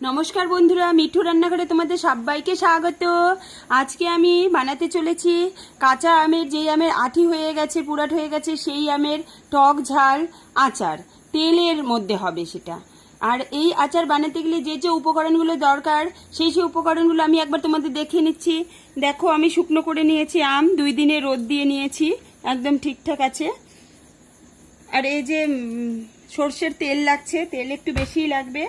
নমস্কার বন্ধুরা, মিঠু রান্নাঘরে তোমাদের সবাইকে স্বাগত। আজকে আমি বানাতে চলেছি কাঁচা আমের, যেই আমের আঠি হয়ে গেছে, পুরাট হয়ে গেছে, সেই আমের টক ঝাল আচার। তেলের মধ্যে হবে সেটা। আর এই আচার বানাতে গেলে যে যে উপকরণগুলো দরকার, সেই সেই উপকরণগুলো আমি একবার তোমাদের দেখিয়ে নিচ্ছি। দেখো, আমি শুকনো করে নিয়েছি আম, দুই দিনে রোদ দিয়ে নিয়েছি, একদম ঠিকঠাক আছে। আর এই যে সর্ষের তেল লাগছে, তেল একটু বেশিই লাগবে।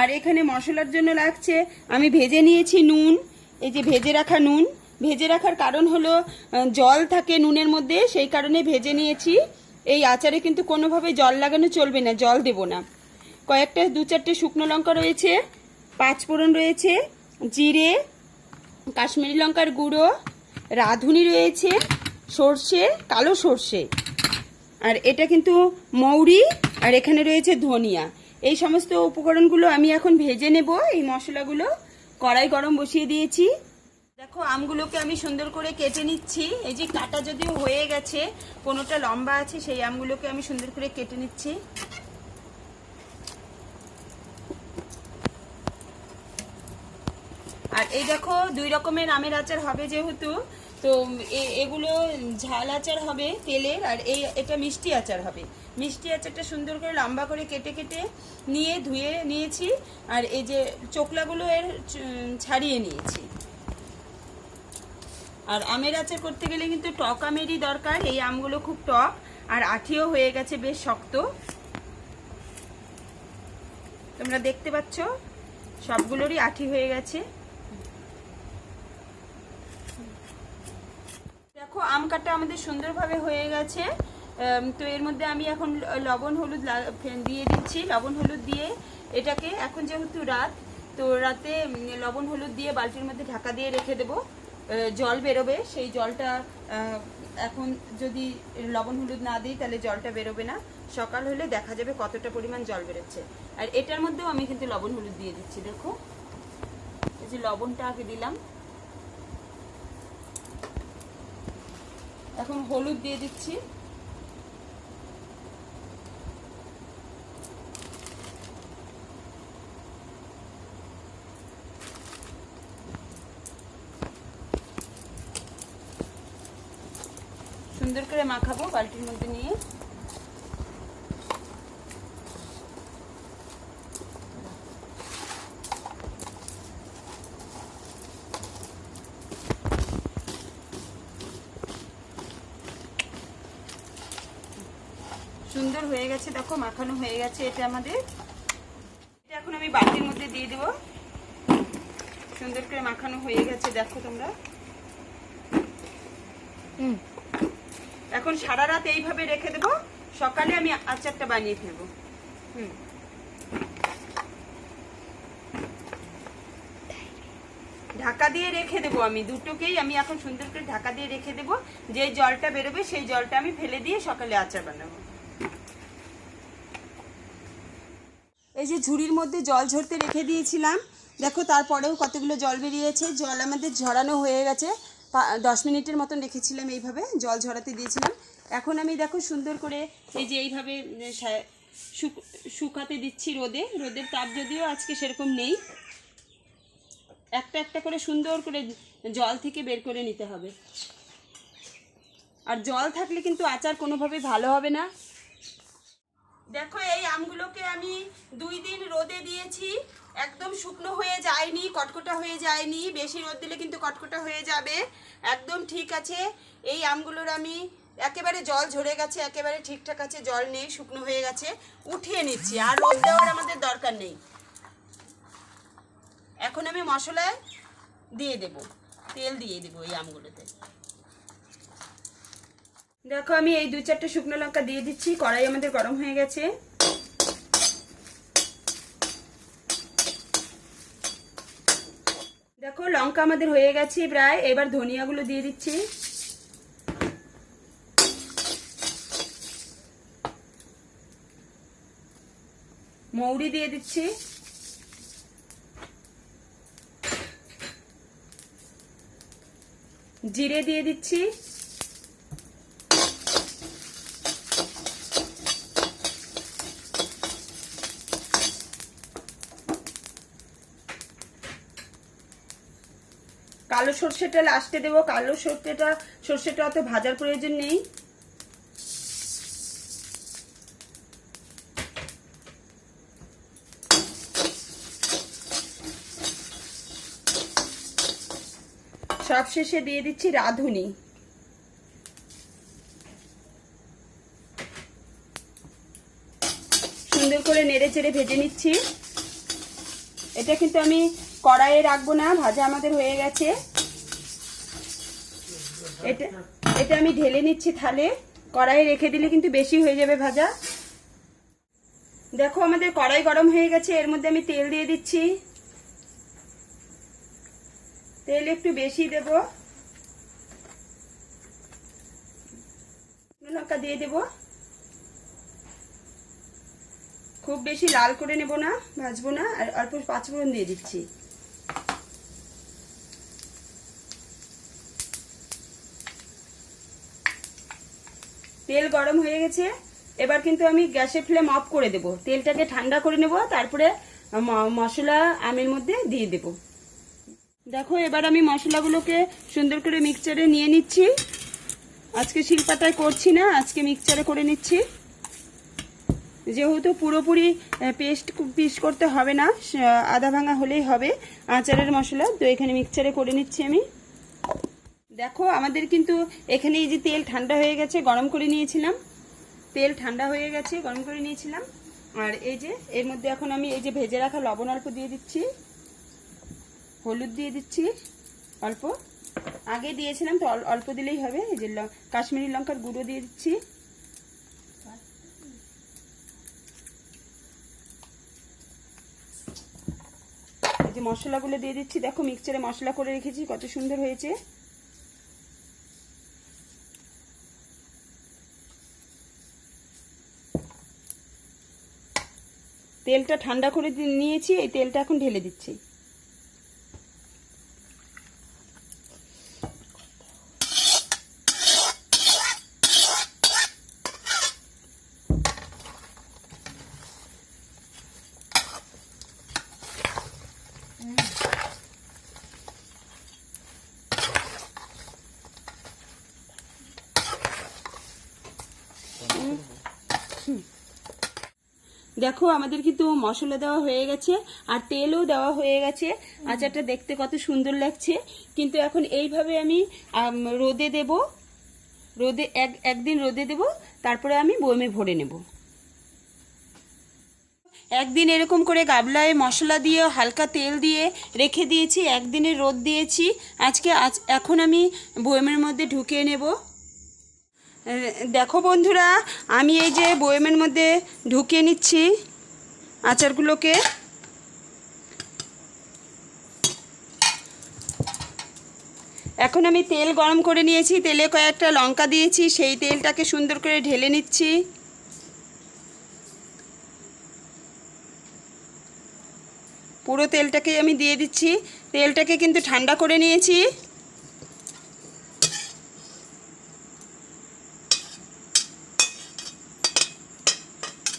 আর এখানে মশলার জন্য লাগছে, আমি ভেজে নিয়েছি নুন, এই যে ভেজে রাখা নুন। ভেজে রাখার কারণ হলো জল থাকে নুনের মধ্যে, সেই কারণে ভেজে নিয়েছি। এই আচারে কিন্তু কোনোভাবে জল লাগানো চলবে না, জল দেব না। কয়েকটা, দু চারটে শুকনো লঙ্কা রয়েছে, পাঁচ ফোড়ন রয়েছে, জিরে, কাশ্মীরি লঙ্কার গুঁড়ো, রাঁধুনি রয়েছে, সর্ষে, কালো সর্ষে। আর এটা কিন্তু মৌরি, আর এখানে রয়েছে ধনিয়া। এই সমস্ত উপকরণগুলো আমি এখন ভেজে নেব, এই মশলাগুলো। কড়াই গরম বসিয়ে দিয়েছি। দেখো, আমগুলোকে আমি সুন্দর করে কেটে নিচ্ছি। এই যে কাটা যদিও হয়ে গেছে, কোনোটা লম্বা আছে, সেই আমগুলোকে আমি সুন্দর করে কেটে নিচ্ছি। আর এই দেখো, দুই রকমের আমের আচার হবে যেহেতু। তো এগুলো ঝাল আচার হবে তেলের, আর এই, এটা মিষ্টি আচার হবে। মিষ্টি আচারটা সুন্দর করে লম্বা করে কেটে কেটে নিয়ে ধুয়ে নিয়েছি, আর এই যে চোকলাগুলো এর ছাড়িয়ে নিয়েছি। আর আমের আচার করতে গেলে কিন্তু টক আমেরই দরকার, এই আমগুলো খুব টক, আর আঠিও হয়ে গেছে বেশ শক্ত। তোমরা দেখতে পাচ্ছ, সবগুলোরই আঠি হয়ে গেছে দেখো আম কাটা আমাদের সুন্দরভাবে হয়ে গেছে। তো এর মধ্যে আমি এখন লবণ, হলুদ দিয়ে দিচ্ছি। লবণ, হলুদ দিয়ে এটাকে এখন যেহেতু রাত, তো রাতে লবণ, হলুদ দিয়ে বালতির মধ্যে ঢাকা দিয়ে রেখে দেবো। জল বেরোবে। সেই জলটা এখন যদি লবণ, হলুদ না দিই, তাহলে জলটা বেরোবে না। সকাল হলে দেখা যাবে কতটা পরিমাণ জল বেরোচ্ছে। আর এটার মধ্যেও আমি কিন্তু লবণ, হলুদ দিয়ে দিচ্ছি। দেখো, এই যে লবণটা আগে দিলাম। এখন হলুদ দিয়ে দিচ্ছি। সুন্দর করে মাখাবো বালতির মধ্যে নিয়ে। সুন্দর হয়ে গেছে, দেখো, মাখানো হয়ে গেছে এটা আমাদের। এটা এখন আমি বাটির মধ্যে দিয়ে দেব। সুন্দর করে মাখানো হয়ে গেছে, দেখো তোমরা। এখন সারা রাত এইভাবে রেখে দেবো। সকালে আমি আচারটা বানিয়ে ফেলব। হুম। ঢাকা দিয়ে রেখে দেবো আমি দুটোকেই। আমি এখন সুন্দর করে ঢাকা দিয়ে রেখে দেবো। যে জলটা বেরোবে সেই জলটা আমি ফেলে দিয়ে সকালে আচার বানাবো। এই যে ঝুড়ির মধ্যে জল ঝরতে রেখে দিয়েছিলাম। দেখো, তারপরেও কতগুলো জল বেরিয়েছে। জল আমাদের ঝরানো হয়ে গেছে। দশ মিনিটের মতন রেখেছিলাম এইভাবে, জল ঝরাতে দিয়েছিলাম। এখন আমি দেখো সুন্দর করে এই যে এইভাবে শুকাতে দিচ্ছি রোদে। রোদের তাপ যদিও আজকে সেরকম নেই। একটা একটা করে সুন্দর করে জল থেকে বের করে নিতে হবে। আর জল থাকলে কিন্তু আচার কোনোভাবে ভালো হবে না। দেখো, এই আমগুলোকে আমি দুই দিন রোদে দিয়েছি। একদম শুকনো হয়ে যায়নি, কটকটা হয়ে যায়নি। বেশি রোদ দিলে কিন্তু কটকটা হয়ে যাবে। একদম ঠিক আছে। এই আমগুলোর আমি একেবারে জল ঝরে গেছে, একেবারে ঠিকঠাক আছে, জল নেই, শুকনো হয়ে গেছে। উঠিয়ে নিচ্ছি, আর রোদ দেওয়ার আমাদের দরকার নেই। এখন আমি মশলায় দিয়ে দেব, তেল দিয়ে দেবো এই আমগুলোতে। দেখো, আমি এই দু চারটে শুকনো লঙ্কা দিয়ে দিচ্ছি, কড়াই আমাদের গরম হয়ে গেছে। দেখো, লঙ্কা আমাদের হয়ে গেছে প্রায়, এবার ধনিয়াগুলো দিয়ে দিচ্ছি। মৌরি দিয়ে দিচ্ছি। জিরে দিয়ে দিচ্ছি। কালো সর্ষেটা লাস্টে দেবো। কালো সর্ষেটা সর্ষেটা অত ভাজার প্রয়োজন নেই। সব শেষে দিয়ে দিচ্ছি রাঁধুনি। সুন্দর করে নেড়ে চেড়ে ভেজে নিচ্ছি। এটা কিন্তু আমি কড়াইয়ে রাখব না, ভাজা আমাদের হয়ে গেছে। এটা এটা আমি ঢেলে নিচ্ছি থালে। কড়াইয়ে রেখে দিলে কিন্তু বেশি হয়ে যাবে ভাজা। দেখো আমাদের কড়াই গরম হয়ে গেছে, এর মধ্যে আমি তেল দিয়ে দিচ্ছি। তেল একটু বেশি দেব। লঙ্কা দিয়ে দেব। খুব বেশি লাল করে নেব না, ভাজবো না, আর অল্প পাঁচফোড়ন দিয়ে দিচ্ছি। তেল গরম হয়ে গেছে। এবার কিন্তু আমি গ্যাসের ফ্লেম অফ করে দেব। তেলটাকে ঠান্ডা করে নেব, তারপরে মশলা আমের মধ্যে দিয়ে দেব। দেখো, এবার আমি মশলাগুলোকে সুন্দর করে মিক্সচারে নিয়ে নিচ্ছি। আজকে শিলপাতায় করছি না, আজকে মিক্সচারে করে নিচ্ছি। যেহেতু পুরোপুরি পেস্ট পিস করতে হবে না আদা ভাঙা হলেই হবে আচারের মশলা। তো এখানে মিক্সচারে করে নিচ্ছি আমি। দেখো, আমাদের কিন্তু এখানে এই যে তেল ঠান্ডা হয়ে গেছে, গরম করে নিয়েছিলাম। তেল ঠান্ডা হয়ে গেছে, গরম করে নিয়েছিলাম। আর এই যে, এর মধ্যে এখন আমি এই যে ভেজে রাখা লবণ অল্প দিয়ে দিচ্ছি। হলুদ দিয়ে দিচ্ছি, অল্প। আগে দিয়েছিলাম তো অল- অল্প দিলেই হবে। এই যে কাশ্মীরি লঙ্কার গুঁড়ো দিয়ে দিচ্ছি। যে মশলাগুলো দিয়ে দিচ্ছি। দেখো মিক্সচারে মশলা করে রেখেছি, কত সুন্দর হয়েছে। তেলটা ঠান্ডা করে নিয়েছি এই তেলটা এখন ঢেলে দিচ্ছি। দেখো, আমাদের কিন্তু মশলা দেওয়া হয়ে গেছে, আর তেলও দেওয়া হয়ে গেছে। আচারটা দেখতে কত সুন্দর লাগছে। কিন্তু এখন এইভাবে আমি রোদে দেব। রোদে, এক, একদিন রোদে দেব, তারপরে আমি বয়মে ভরে নেব। একদিন এরকম করে গাবলায় মশলা দিয়ে, হালকা তেল দিয়ে রেখে দিয়েছি, একদিনের রোদ দিয়েছি। আজকে আজ, এখন আমি বয়মের মধ্যে ঢুকিয়ে নেব। দেখো বন্ধুরা, আমি এই যে বয়মের মধ্যে ঢুকিয়ে নিচ্ছি আচারগুলোকে। এখন আমি তেল গরম করে নিয়েছি, তেলে কয়েকটা লঙ্কা দিয়েছি, সেই তেলটাকে সুন্দর করে ঢেলে নিচ্ছি। পুরো তেলটাকে আমি দিয়ে দিচ্ছি। তেলটাকে কিন্তু ঠান্ডা করে নিয়েছি।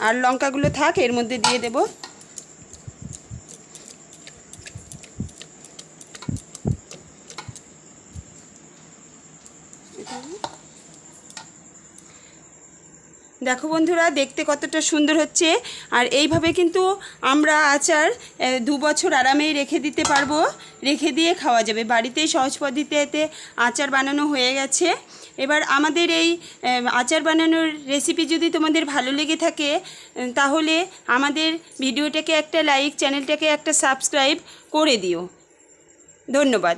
আর লঙ্কাগুলো থাক এর মধ্যে দিয়ে দেব। দেখো বন্ধুরা, দেখতে কতটা সুন্দর হচ্ছে। আর এইভাবে কিন্তু আমরা আচার দু বছর আরামেই রেখে দিতে পারব। রেখে দিয়ে খাওয়া যাবে। বাড়িতেই সহজ পদ্ধতিতে এতে আচার বানানো হয়ে গেছে। এবার আমাদের এই আচার বানানোর রেসিপি যদি তোমাদের ভালো লেগে থাকে তাহলে আমাদের ভিডিওটাকে একটা লাইক চ্যানেলটাকে একটা সাবস্ক্রাইব করে দিও। ধন্যবাদ।